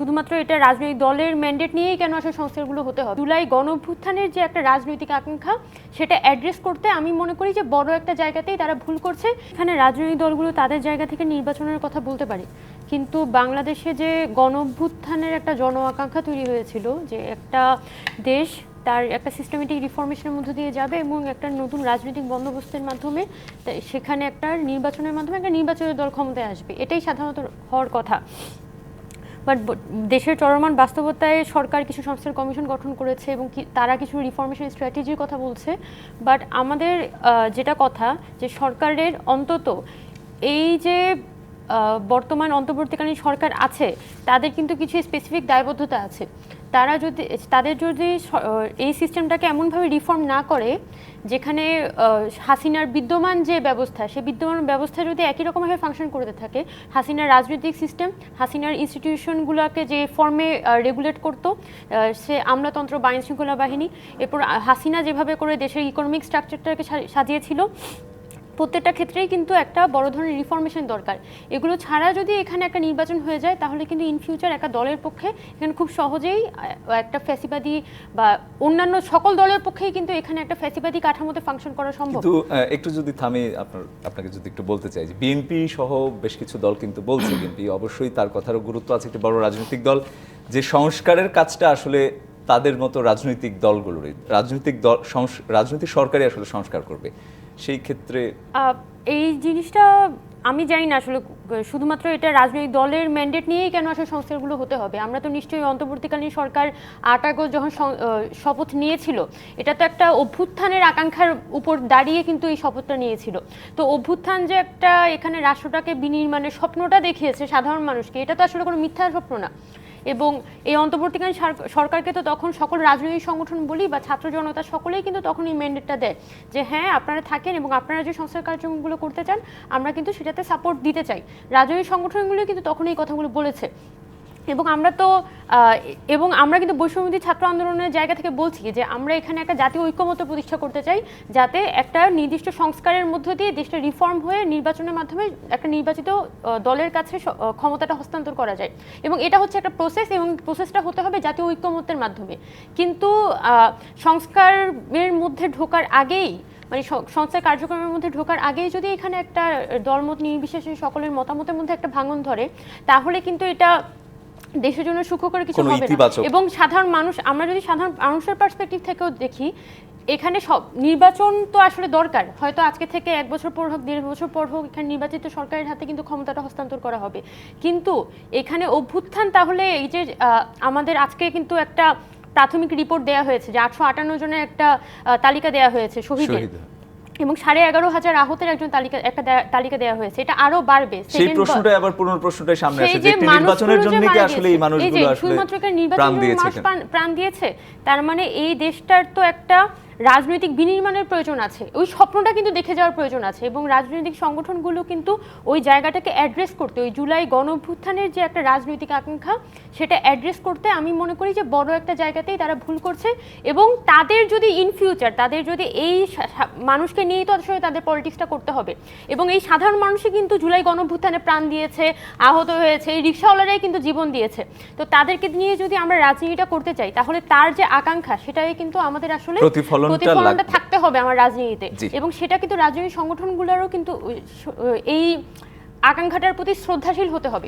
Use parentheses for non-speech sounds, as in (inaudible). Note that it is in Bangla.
শুধুমাত্র এটা রাজনৈতিক দলের ম্যান্ডেট নিয়েই কেন আসলে সংস্কারগুলো হতে হবে? জুলাই গণ অভ্যুত্থানের যে একটা রাজনৈতিক আকাঙ্ক্ষা, সেটা অ্যাড্রেস করতে আমি মনে করি যে বড় একটা জায়গাতেই তারা ভুল করছে। এখানে রাজনৈতিক দলগুলো তাদের জায়গা থেকে নির্বাচনের কথা বলতে পারে। কিন্তু বাংলাদেশে যে গণ অভ্যুত্থানের একটা জন আকাঙ্ক্ষা তৈরি হয়েছিল, যে একটা দেশ তার একটা সিস্টেমেটিক রিফর্মেশনের মধ্য দিয়ে যাবে এবং একটা নতুন রাজনৈতিক বন্দোবস্তের মাধ্যমে সেখানে একটা নির্বাচনের মাধ্যমে একটা নির্বাচনের দল ক্ষমতায় আসবে, এটাই সাধারণত হওয়ার কথা। বাট দেশের চলমান বাস্তবতায় সরকার কিছু সংস্থার কমিশন গঠন করেছে এবং তারা কিছু রিফর্মেশন স্ট্র্যাটেজির কথা বলছে। বাট আমাদের যেটা কথা, যে সরকারের অন্তত এই যে বর্তমান অন্তর্বর্তীকালীন সরকার আছে, তাদের কিন্তু কিছু স্পেসিফিক দায়বদ্ধতা আছে। তারা যদি, তাদের যদি এই সিস্টেমটাকে এমনভাবে রিফর্ম না করে, যেখানে হাসিনার বিদ্যমান যে ব্যবস্থা, সেই বিদ্যমান ব্যবস্থা যদি একই রকমভাবে ফাংশন করতে থাকে, হাসিনার রাজনৈতিক সিস্টেম হাসিনার ইনস্টিটিউশনগুলোকে যে ফর্মে রেগুলেট করতো সে আমলাতন্ত্র বা আইন শৃঙ্খলা বাহিনী, এরপর হাসিনা যেভাবে করে দেশের ইকোনমিক স্ট্রাকচারটাকে সাজিয়েছিল প্রত্যেকটা ক্ষেত্রেই কিন্তু একটা বড় ধরনের রিফরমেশন দরকার। এগুলো ছাড়া যদি এখানে একটা নির্বাচন হয়ে যায় তাহলে কিন্তু ইন ফিউচার একটা দলের পক্ষে এখানে খুব সহজেই একটা ফ্যাসিবাদী বা অন্যান্য সকল দলের পক্ষেই কিন্তু এখানে একটা ফ্যাসিবাদী কাঠামোতে ফাংশন করা সম্ভব। কিন্তু একটু যদি থামি আপনার আপনাকে যদি একটু বলতে চাই যে বিএনপি সহ বেশ কিছু দল কিন্তু বলছে (coughs) বিএনপি অবশ্যই তার কথারও গুরুত্ব আছে একটি বড় রাজনৈতিক দল। যে সংস্কারের কাজটা আসলে তাদের মতো রাজনৈতিক দলগুলোরই রাজনৈতিক দল রাজনৈতিক সরকারই আসলে সংস্কার করবে। সেই ক্ষেত্রে এই জিনিসটা আমি জানি না আসলে, শুধুমাত্র এটা রাজনৈতিক দলের ম্যান্ডেট নিয়েই কেন আসলে সংস্কারগুলো হতে হবে? আমরা তো নিশ্চয়ই অন্তর্বর্তীকালীন সরকার আট আগস্ট যখন শপথ নিয়েছিল, এটা তো একটা অভ্যুত্থানের আকাঙ্ক্ষার উপর দাঁড়িয়ে কিন্তু এই শপথটা নিয়েছিল। তো অভ্যুত্থান যে একটা এখানে রাষ্ট্রটাকে বিনির্মাণের স্বপ্নটা দেখিয়েছে সাধারণ মানুষকে, এটা তো আসলে কোনো মিথ্যা স্বপ্ন না। এবং এই অন্তর্বর্তীকালীন সরকারকে তো তখন সকল রাজনৈতিক সংগঠন বলি বা ছাত্র জনতা সকলেই কিন্তু তখন এই ম্যান্ডেটটা দেয় যে হ্যাঁ আপনারা থাকেন এবং আপনারা যে সংস্কার কার্যক্রমগুলো করতে চান, আমরা কিন্তু সেটাতে সাপোর্ট দিতে চাই। রাজনৈতিক সংগঠনগুলো কিন্তু তখন এই কথাগুলো বলেছে। এবং আমরা তো এবং আমরা কিন্তু বৈষম্যবিধি ছাত্র আন্দোলনের জায়গা থেকে বলছি যে আমরা এখানে একটা জাতীয় ঐক্যমত্য প্রতিষ্ঠা করতে চাই যাতে একটা নির্দিষ্ট সংস্কারের মধ্য দিয়ে দেশটা রিফর্ম হয়ে নির্বাচনের মাধ্যমে একটা নির্বাচিত দলের কাছে ক্ষমতাটা হস্তান্তর করা যায়। এবং এটা হচ্ছে একটা প্রসেস এবং প্রসেসটা হতে হবে জাতীয় ঐক্যমত্যের মাধ্যমে। কিন্তু সংস্কারের মধ্যে ঢোকার আগেই মানে সংস্থার কার্যক্রমের মধ্যে ঢোকার আগেই যদি এখানে একটা দলমত নির্বিশেষে সকলের মতামতের মধ্যে একটা ভাঙন ধরে, তাহলে কিন্তু এটা দেশের জন্য সুখকর কিছু হবে না। এবং সাধারণ মানুষ আমরা যদি সাধারণ মানুষের পার্সপেক্টিভ থেকেও দেখি এখানে সব নির্বাচন তো আসলে দরকার। হয়তো আজকে থেকে এক বছর পর হোক দেড় বছর পর হোক এখানে নির্বাচিত সরকারের হাতে কিন্তু ক্ষমতাটা হস্তান্তর করা হবে। কিন্তু এখানে অভ্যুত্থান তাহলে এই যে আহ, আমাদের আজকে কিন্তু একটা প্রাথমিক রিপোর্ট দেওয়া হয়েছে যে আটশো আটান্ন জনের একটা তালিকা দেওয়া হয়েছে শহীদের। শহীদ এবং সাড়ে এগারো হাজার আহতের একজন তালিকা একটা তালিকা দেওয়া হয়েছে। এটা আরও বাড়বে। সেই প্রশ্নটাই আবার পুনঃপ্রশ্নটাই সামনে আসে যে নির্বাচনের জন্য কি আসলে এই মানুষগুলো আসলে প্রাণ দিয়েছে প্রাণ দিয়েছে তার মানে এই দেশটার তো একটা রাজনৈতিক বিনির্মাণের প্রয়োজন আছে। ওই স্বপ্নটা কিন্তু দেখে যাওয়ার প্রয়োজন আছে এবং রাজনৈতিক সংগঠনগুলো কিন্তু ওই জায়গাটাকে অ্যাড্রেস করতে, ওই জুলাই গণ অভ্যুত্থানের যে একটা রাজনৈতিক আকাঙ্ক্ষা, সেটা অ্যাড্রেস করতে আমি মনে করি যে বড় একটা জায়গাতেই তারা ভুল করছে এবং তাদের যদি ইন ফিউচার তাদের যদি এই মানুষকে নিয়েই তো আসলে তাদের পলিটিক্সটা করতে হবে। এবং এই সাধারণ মানুষই কিন্তু জুলাই গণ অভ্যুত্থানে প্রাণ দিয়েছে, আহত হয়েছে, এই রিক্সাওয়ালারাই কিন্তু জীবন দিয়েছে। তো তাদেরকে নিয়ে যদি আমরা রাজনীতিটা করতে চাই, তাহলে তার যে আকাঙ্ক্ষা, সেটাই কিন্তু আমাদের আসলে প্রতিফলনটা প্রতিফলনটা থাকতে হবে আমার রাজনীতিতে। এবং সেটা কিন্তু রাজনৈতিক সংগঠনগুলোরও কিন্তু এই আকাঙ্ক্ষাটার প্রতি শ্রদ্ধাশীল হতে হবে।